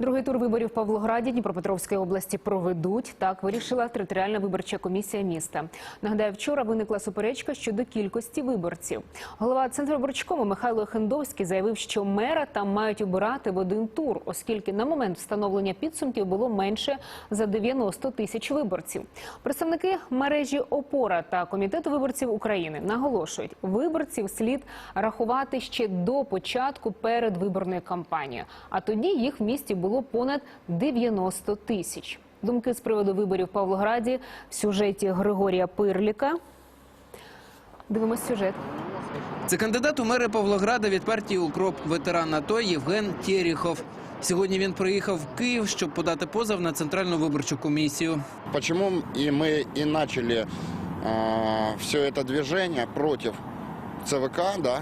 Другий тур виборів в Павлограді Дніпропетровської області проведуть. Так вирішила територіальна виборча комісія міста. Нагадаю, вчора виникла суперечка щодо кількості виборців. Голова Центрвиборчкому Михайло Хендовський заявив, що мера там мають обирати в один тур, оскільки на момент встановлення підсумків було менше за 90 тисяч виборців. Представники мережі Опора та комітету виборців України наголошують, виборців слід рахувати ще до початку передвиборної кампанії. А тоді їх в місті було понад 90 тисяч. Думки з приводу виборів в Павлограді в сюжеті Григорія Пирліка. Дивимось сюжет. Це кандидат у мери Павлограда від партії Укроп, ветеран АТО Євген Тєріхов. Сьогодні він приїхав в Київ, щоб подати позов на центральну виборчу комісію. Почему и мы и начали все это движение против ЦВК, да?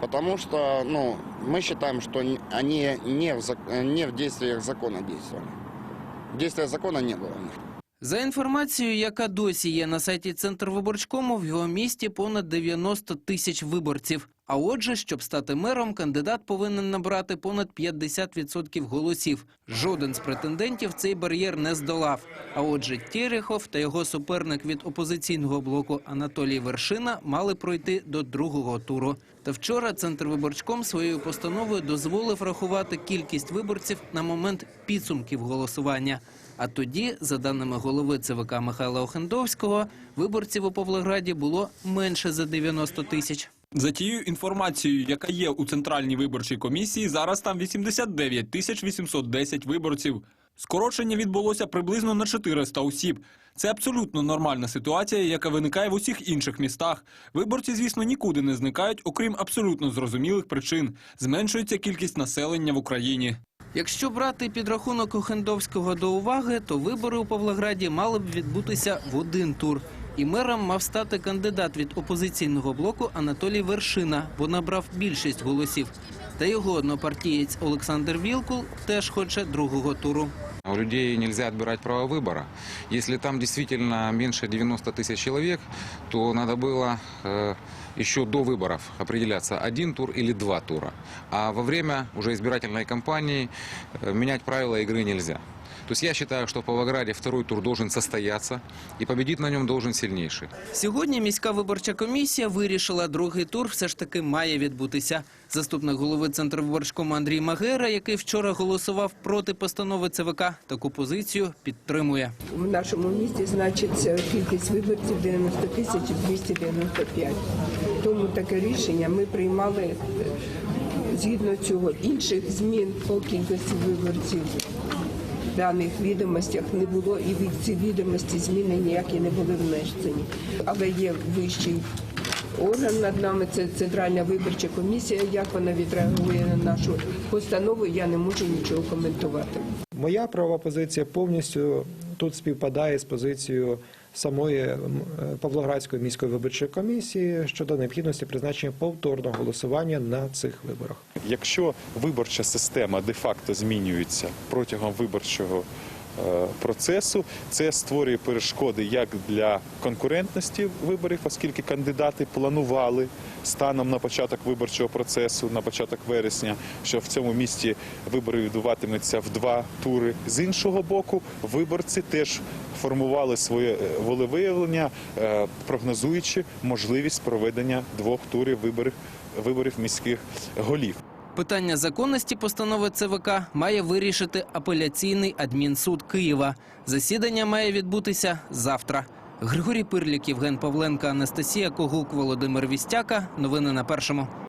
Потому что, ну, мы считаем, что они не в, не в действиях закона действовали. Действия закона не было. За інформацією, яка досі є на сайті Центрвиборчкому, в його місті понад 90 тисяч виборців. А отже, щоб стати мером, кандидат повинен набрати понад 50% голосів. Жоден з претендентів цей бар'єр не здолав. А отже, Тєрехов та його суперник від опозиційного блоку Анатолій Вершина мали пройти до другого туру. Та вчора Центрвиборчком своєю постановою дозволив рахувати кількість виборців на момент підсумків голосування. А тоді, за даними голови ЦВК Михайла Охендовського, виборців у Павлограді було менше за 90 тисяч. За тією інформацією, яка є у центральній виборчій комісії, зараз там 89 тисяч 810 виборців. Скорочення відбулося приблизно на 400 осіб. Це абсолютно нормальна ситуація, яка виникає в усіх інших містах. Виборці, звісно, нікуди не зникають, окрім абсолютно зрозумілих причин. Зменшується кількість населення в Україні. Якщо брати підрахунок Охендовського до уваги, то вибори у Павлограді мали б відбутися в один тур. І мером мав стати кандидат від опозиційного блоку Анатолій Вершина, бо набрав більшість голосів. Та його однопартієць Олександр Вілкул теж хоче другого туру. У людей нельзя отбирать право выбора. Если там действительно меньше 90 тысяч человек, то надо было э, еще до выборов определяться один тур или два тура. А во время уже избирательной кампании э, менять правила игры нельзя. То есть я считаю, что в Павлограде второй тур должен состояться, и победить на нем должен сильнейший. Сьогодні міська виборча комісія вирішила, другий тур все ж таки має відбутися. Заступник голови Центрвиборчкому Андрій Магера, який вчора голосував проти постанови ЦВК, таку позицію підтримує. В нашому місті значиться кількість виборців 90 тисяч 295. Тому таке рішення ми приймали е, згідно цього. Інших змін по кількості виборців даних відомостях не було, і від ці відомості зміни ніякі не були внесені. Але є вищий орган над нами, це Центральна виборча комісія. Як вона відреагує на нашу постанову, я не можу нічого коментувати. Моя правова позиція повністю тут співпадає з позицією самої е, Павлоградської міської виборчої комісії щодо необхідності призначення повторного голосування на цих виборах. Якщо виборча система де-факто змінюється протягом виборчого процесу, це створює перешкоди як для конкурентності виборів, оскільки кандидати планували станом на початок виборчого процесу, на початок вересня, що в цьому місті вибори відбуватимуться в два тури. З іншого боку, виборці теж формували своє е, волевиявлення, е, прогнозуючи можливість проведення двох турів виборів виборів міських голів. Питання законності постанови ЦВК має вирішити апеляційний адмінсуд Києва. Засідання має відбутися завтра. Григорій Пирлік, Євген Павленко, Анастасія Когук, Володимир Вістяка. Новини на першому.